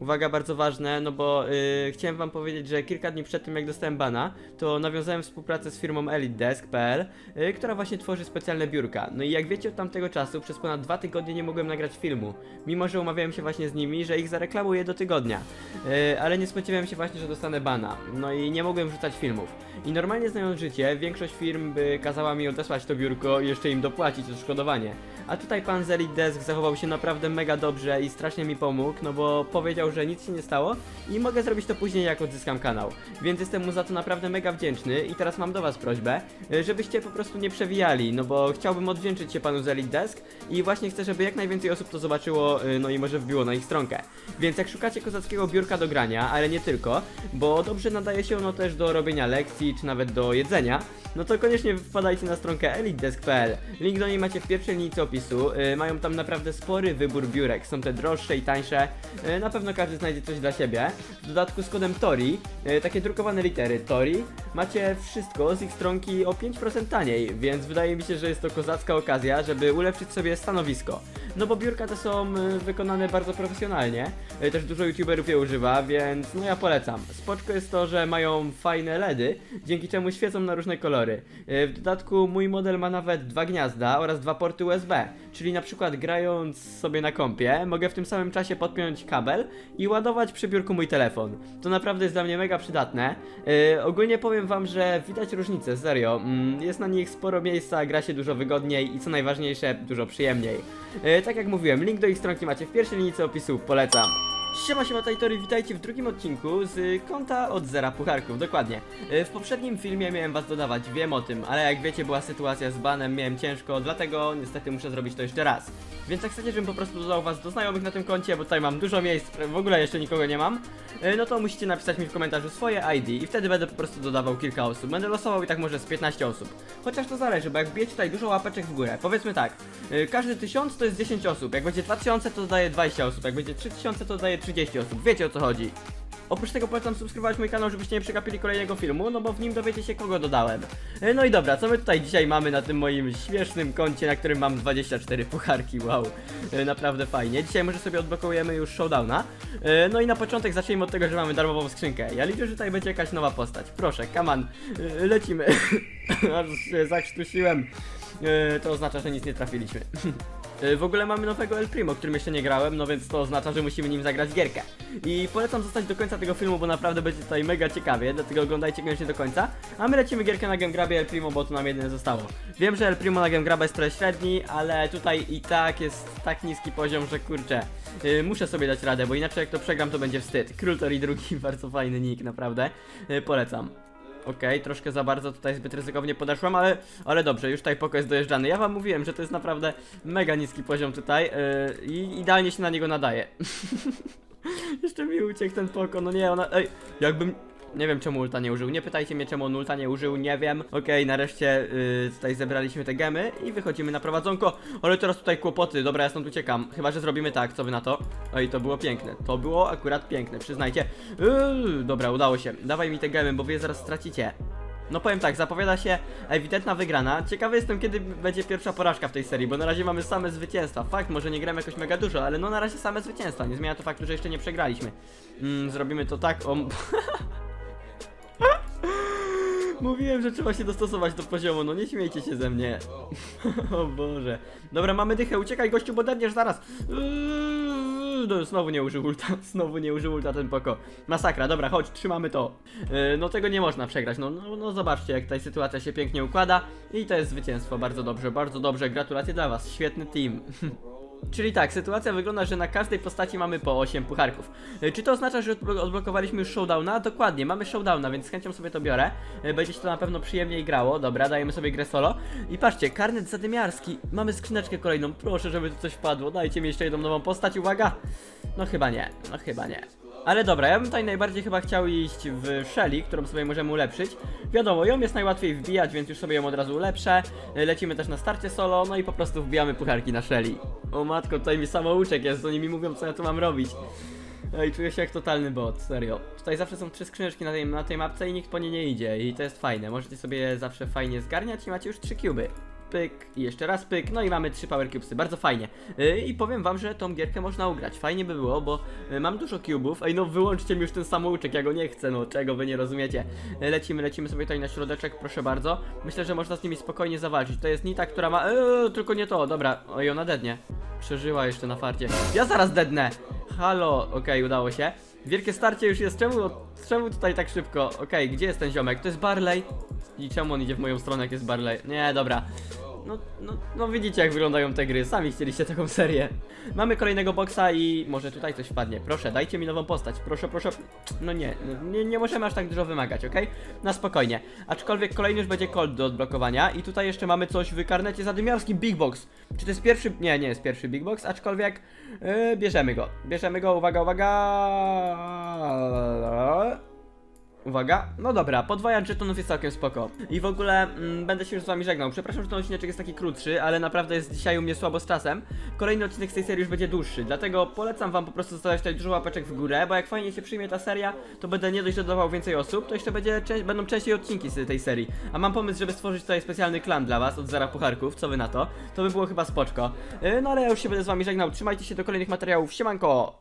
Uwaga, bardzo ważne, no bo y, chciałem wam powiedzieć, że kilka dni przed tym jak dostałem bana, to nawiązałem współpracę z firmą EliteDesk.pl, y, która właśnie tworzy specjalne biurka. No i jak wiecie od tamtego czasu, przez ponad dwa tygodnie nie mogłem nagrać filmu, mimo że umawiałem się właśnie z nimi, że ich zareklamuję do tygodnia. Y, ale nie spodziewałem się właśnie, że dostanę bana, no i nie mogłem wrzucać filmów. I normalnie znając życie, większość firm by kazała mi odesłać to biurko i jeszcze im dopłacić odszkodowanie. A tutaj pan z Elite Desk zachował się naprawdę mega dobrze i strasznie mi pomógł, no bo powiedział, że nic się nie stało i mogę zrobić to później jak odzyskam kanał. Więc jestem mu za to naprawdę mega wdzięczny i teraz mam do was prośbę, y, żebyście po prostu nie przewijali, no bo chciałbym odwdzięczyć się panu z Elite Desk i właśnie chcę, żeby jak najwięcej osób to zobaczyło, y, no i może wbiło na ich stronkę. Więc jak szukacie kozackiego biurka do grania, ale nie tylko, bo dobrze nadaje się ono też do robienia lekcji, czy nawet do jedzenia, no to koniecznie wpadajcie na stronkę elitedesk.pl. Link do niej macie w pierwszej linijce opisu. Yy, mają tam naprawdę spory wybór biurek. Są te droższe i tańsze. Na pewno każdy znajdzie coś dla siebie. W dodatku z kodem TORI, yy, takie drukowane litery TORI, macie wszystko z ich stronki o 5% taniej, więc wydaje mi się, że jest to kozacka okazja, żeby ulepszyć sobie stanowisko. No bo biurka te są y, wykonane bardzo profesjonalnie, y, też dużo youtuberów je używa, więc no ja polecam. Spoczko jest to, że mają fajne LEDy, dzięki czemu świecą na różne kolory. W dodatku mój model ma nawet dwa gniazda oraz dwa porty USB, czyli na przykład grając sobie na kompie, mogę w tym samym czasie podpiąć kabel i ładować przy biurku mój telefon. To naprawdę jest dla mnie mega przydatne. Y, ogólnie powiem wam, że widać różnicę, serio. Mm, jest na nich sporo miejsca, gra się dużo wygodniej i co najważniejsze, dużo przyjemniej. E, tak jak mówiłem, link do ich stronki macie w pierwszej linijce opisu, polecam. Siema, siema Tajtory, witajcie w drugim odcinku z konta od zera pucharków, dokładnie. E, W poprzednim filmie miałem was dodawać, wiem o tym, ale jak wiecie była sytuacja z banem, miałem ciężko, dlatego niestety muszę zrobić to jeszcze raz. Więc jak chcecie, żebym po prostu dodał was do znajomych na tym koncie, bo tutaj mam dużo miejsc, w ogóle jeszcze nikogo nie mam, e, no to musicie napisać mi w komentarzu swoje ID i wtedy będę po prostu dodawał kilka osób. Będę losował i tak może z 15 osób. Chociaż to zależy, bo jak wbijecie tutaj dużo łapeczek w górę, powiedzmy tak, e, każdy 1000 to jest 10 osób, jak będzie 2000 to dodaje 20 osób, jak będzie 3000 to dodaje 30 osób, wiecie o co chodzi. Oprócz tego polecam subskrybować mój kanał, żebyście nie przegapili kolejnego filmu, no bo w nim dowiecie się kogo dodałem. E, No i dobra, co my tutaj dzisiaj mamy na tym moim śmiesznym koncie, na którym mam 24 pucharki, wow. E, Naprawdę fajnie. Dzisiaj może sobie odblokujemy już showdowna. E, No i na początek zacznijmy od tego, że mamy darmową skrzynkę. Ja liczę, że tutaj będzie jakaś nowa postać. Proszę, kaman, lecimy. Aż się zakrztusiłem. To oznacza, że nic nie trafiliśmy. E, W ogóle mamy nowego El Primo, którym jeszcze nie grałem, no więc to oznacza, że musimy nim zagrać gierkę. I polecam zostać do końca tego filmu, bo naprawdę będzie tutaj mega ciekawie, dlatego oglądajcie koniecznie do końca. A my lecimy gierkę na Gemgrabie El Primo, bo tu nam jedyne zostało. Wiem, że El Primo na Gemgraba jest trochę średni, ale tutaj i tak jest tak niski poziom, że kurczę, yy, muszę sobie dać radę, bo inaczej jak to przegram, to będzie wstyd. Król Tori drugi, bardzo fajny nick, naprawdę. Yy, polecam. Okej, troszkę za bardzo tutaj zbyt ryzykownie podeszłem, ale, ale dobrze, już tutaj poko jest dojeżdżany. Ja wam mówiłem, że to jest naprawdę mega niski poziom tutaj yy, i idealnie się na niego nadaje. Jeszcze mi uciekł ten poko, no nie, ona, ej, jakbym... Nie wiem czemu ulta nie użył, nie pytajcie mnie czemu on ulta nie użył, nie wiem. Okej, nareszcie yy, tutaj zebraliśmy te gemy i wychodzimy na prowadzonko. Ale teraz tutaj kłopoty, dobra ja stąd uciekam. Chyba, że zrobimy tak, co wy na to? Oj, to było piękne, to było akurat piękne, przyznajcie. Yy, Dobra, udało się, dawaj mi te gemy, bo wy zaraz stracicie. No powiem tak, zapowiada się ewidentna wygrana. Ciekawy jestem, kiedy będzie pierwsza porażka w tej serii, bo na razie mamy same zwycięstwa. Fakt, może nie gramy jakoś mega dużo, ale no na razie same zwycięstwa. Nie zmienia to faktu, że jeszcze nie przegraliśmy. Mm, zrobimy to tak, o... Mówiłem, że trzeba się dostosować do poziomu, no nie śmiejcie się ze mnie. o Boże. Dobra, mamy dychę, uciekaj gościu, bo dedniesz zaraz. Yy, No, znowu nie użył ulta, znowu nie użył ulta ten poko. Masakra, dobra, chodź, trzymamy to. Yy, no tego nie można przegrać, no, no, no zobaczcie, jak tutaj sytuacja się pięknie układa. I to jest zwycięstwo, bardzo dobrze, bardzo dobrze, gratulacje dla was, świetny team. Czyli tak, sytuacja wygląda, że na każdej postaci mamy po 8 pucharków. E, Czy to oznacza, że odblo- odblokowaliśmy już showdowna? Dokładnie, mamy showdowna, więc z chęcią sobie to biorę. E, Będzie się to na pewno przyjemniej grało. Dobra, dajemy sobie grę solo. I patrzcie, karnet zadymiarski. Mamy skrzyneczkę kolejną. Proszę, żeby tu coś wpadło. Dajcie mi jeszcze jedną nową postać, uwaga. No chyba nie, no chyba nie. Ale dobra, ja bym tutaj najbardziej chyba chciał iść w Shelly, którą sobie możemy ulepszyć. Wiadomo, ją jest najłatwiej wbijać, więc już sobie ją od razu ulepszę. E, Lecimy też na starcie solo, no i po prostu wbijamy pucharki na Shelly. O matko, tutaj mi samouczek jest, oni mi mówią co ja tu mam robić. Ej, czuję się jak totalny bot, serio. Tutaj zawsze są trzy skrzyneczki na tej, na tej mapce i nikt po nie nie idzie i to jest fajne. Możecie sobie zawsze fajnie zgarniać i macie już trzy cuby. Pyk i jeszcze raz pyk, no i mamy trzy Power Cubesy, bardzo fajnie. Yy, I powiem wam, że tą gierkę można ugrać, fajnie by było, bo yy, mam dużo cubów, ej no wyłączcie mi już ten samouczek, ja go nie chcę, no czego wy nie rozumiecie. Yy, lecimy, lecimy sobie tutaj na środeczek, proszę bardzo. Myślę, że można z nimi spokojnie zawalczyć, to jest Nita, która ma, eee, tylko nie to, dobra, oj ona dednie. Przeżyła jeszcze na farcie. Ja zaraz dednę! Halo, okej, udało się. Wielkie starcie już jest, czemu, czemu tutaj tak szybko? Okej, gdzie jest ten ziomek? To jest Barley. I czemu on idzie w moją stronę, jak jest Barley? Nie, dobra. No, no, no widzicie jak wyglądają te gry, sami chcieliście taką serię. Mamy kolejnego boksa i może tutaj coś wpadnie. Proszę, dajcie mi nową postać, proszę, proszę. No nie, no, nie, nie możemy aż tak dużo wymagać, ok? Na spokojnie. Aczkolwiek kolejny już będzie cold do odblokowania i tutaj jeszcze mamy coś w karnecie zadymiarskim Big Box. Czy to jest pierwszy? Nie, nie jest pierwszy Big Box, aczkolwiek yy, bierzemy go. Bierzemy go, uwaga, uwaga. Uwaga, no dobra, podwajacz żetonów jest całkiem spoko. I w ogóle mm, będę się już z wami żegnał. Przepraszam, że ten odcinek jest taki krótszy, ale naprawdę jest dzisiaj u mnie słabo z czasem. Kolejny odcinek z tej serii już będzie dłuższy, dlatego polecam wam po prostu zostawiać tutaj dużo łapeczek w górę, bo jak fajnie się przyjmie ta seria, to będę nie dość dodawał więcej osób, to jeszcze będzie, będą częściej odcinki z tej serii. A mam pomysł, żeby stworzyć tutaj specjalny klan dla was od Zera Pucharków, co wy na to? To by było chyba spoczko. Yy, no ale ja już się będę z wami żegnał, trzymajcie się do kolejnych materiałów, siemanko!